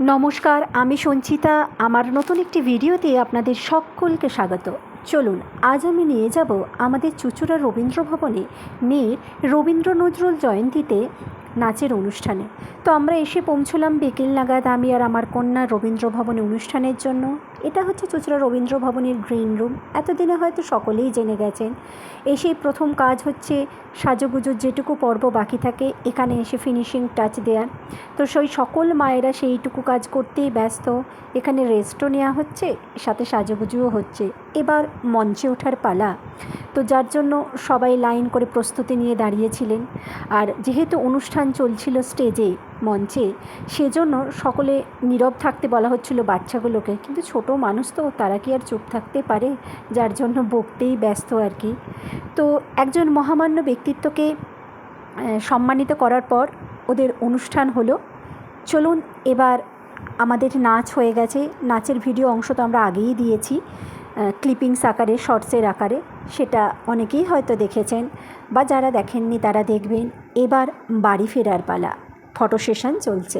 নমস্কার, আমি সঞ্চিতা। আমার নতুন একটি ভিডিওতে আপনাদের সকলকে স্বাগত। চলুন, আজ আমি নিয়ে যাব আমাদের চুচুড়া রবীন্দ্র ভবনে। মেয়ের রবীন্দ্র নজরুল জয়ন্তীতে নাচের অনুষ্ঠানে। তো আমরা এসে পৌঁছলাম বিকেল নাগাদ আমি আর আমার কন্যা রবীন্দ্র ভবনে অনুষ্ঠানের জন্য। এটা হচ্ছে চুচুড়া রবীন্দ্র ভবনের গ্রিন রুম। এতদিনে হয়তো সকলেই জেনে গেছেন। এসেই প্রথম কাজ হচ্ছে সাজুগুজুর যেটুকু পর্ব বাকি থাকে, এখানে এসে ফিনিশিং টাচ দেওয়ার তো সেই সকল মায়েরা সেইটুকু কাজ করতেই ব্যস্ত। এখানে রেস্টও নেওয়া হচ্ছে, সাথে সাজুগুজুও হচ্ছে। এবার মঞ্চে ওঠার পালা। তো যার জন্য সবাই লাইন করে প্রস্তুতি নিয়ে দাঁড়িয়েছিলেন। আর যেহেতু অনুষ্ঠান চলছিল স্টেজে, মঞ্চে, সেজন্য সকলে নীরব থাকতে বলা হচ্ছিল বাচ্চাগুলোকে। কিন্তু ছোট মানুষ তো, তারা কি আর চুপ থাকতে পারে? যার জন্য বকতেই ব্যস্ত আর কি। তো একজন মহামান্য ব্যক্তিত্বকে সম্মানিত করার পর ওদের অনুষ্ঠান হলো। চলুন এবার আমাদের নাচ হয়ে গেছে। নাচের ভিডিও অংশ তো আমরা আগেই দিয়েছি। ক্লিপিংস আকারে শর্টসের আকারে, সেটা অনেকেই হয়তো দেখেছেন বা যারা দেখেননি তারা দেখবেন। এবার বাড়ি ফেরার পালা ফটো সেশন চলছে।